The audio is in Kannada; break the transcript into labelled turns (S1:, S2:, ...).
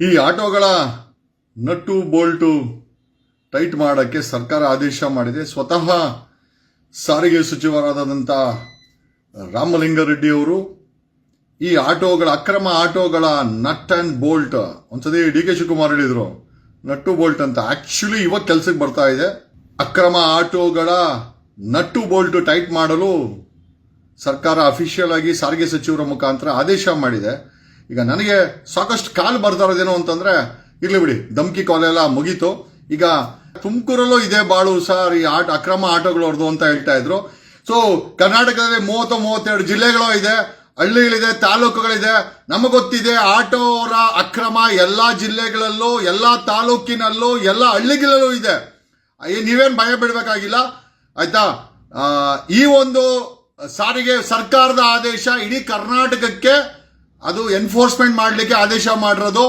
S1: ಈ ಆಟೋಗಳ ನಟ್ಟು ಬೋಲ್ಟು ಟೈಟ್ ಮಾಡೋಕ್ಕೆ ಸರ್ಕಾರ ಆದೇಶ ಮಾಡಿದೆ. ಸ್ವತಃ ಸಾರಿಗೆ ಸಚಿವರಾದಂಥ ರಾಮಲಿಂಗಾರೆಡ್ಡಿ ಅವರು ಈ ಆಟೋಗಳ, ಅಕ್ರಮ ಆಟೋಗಳ ನಟ್ ಅಂಡ್ ಬೋಲ್ಟ್, ಒಂದ್ಸತಿ ಡಿ ಕೆ ಶಿವಕುಮಾರ್ ಹೇಳಿದ್ರು, ನಟ್ಟು ಬೋಲ್ಟ್ ಅಂತ. ಆಕ್ಚುಲಿ ಇವಾಗ ಕೆಲಸಕ್ಕೆ ಬರ್ತಾ ಇದೆ. ಅಕ್ರಮ ಆಟೋಗಳ ನಟ್ಟು ಬೋಲ್ಟ್ ಟೈಟ್ ಮಾಡಲು ಸರ್ಕಾರ ಅಫಿಷಿಯಲ್ ಆಗಿ ಸಾರಿಗೆ ಸಚಿವರ ಮುಖಾಂತರ ಆದೇಶ ಮಾಡಿದೆ. ಈಗ ನನಗೆ ಸಾಕಷ್ಟು ಕಾಲ್ ಬರ್ತಾ ಅಂತಂದ್ರೆ, ಇರ್ಲಿ ಬಿಡಿ, ಧಮ್ಕಿ ಕಾಲ್ ಎಲ್ಲ ಮುಗೀತು. ಈಗ ತುಮಕೂರಲ್ಲೂ ಇದೆ ಬಾಳು ಸರ್ ಈ ಆಟ, ಅಕ್ರಮ ಆಟೋಗಳು ಹೊಡೆದು ಅಂತ ಹೇಳ್ತಾ ಇದ್ರು. ಸೊ ಕರ್ನಾಟಕದಲ್ಲಿ ಮೂವತ್ತು, ಮೂವತ್ತೆರಡು ಜಿಲ್ಲೆಗಳು ಇದೆ, ಹಳ್ಳಿಗಳಿದೆ, ತಾಲೂಕುಗಳಿದೆ. ನಮಗೆ ಗೊತ್ತಿದೆ ಆಟೋ ಅವರ ಅಕ್ರಮ ಎಲ್ಲಾ ಜಿಲ್ಲೆಗಳಲ್ಲೂ, ಎಲ್ಲಾ ತಾಲೂಕಿನಲ್ಲೂ, ಎಲ್ಲ ಹಳ್ಳಿಗಳಲ್ಲೂ ಇದೆ. ನೀವೇನ್ ಭಯ ಬಿಡಬೇಕಾಗಿಲ್ಲ ಆಯ್ತಾ? ಈ ಒಂದು ಸಾರಿಗೆ ಸರ್ಕಾರದ ಆದೇಶ ಇಡೀ ಕರ್ನಾಟಕಕ್ಕೆ ಅದು ಎನ್ಫೋರ್ಸ್ಮೆಂಟ್ ಮಾಡಲಿಕ್ಕೆ ಆದೇಶ ಮಾಡಿರೋದು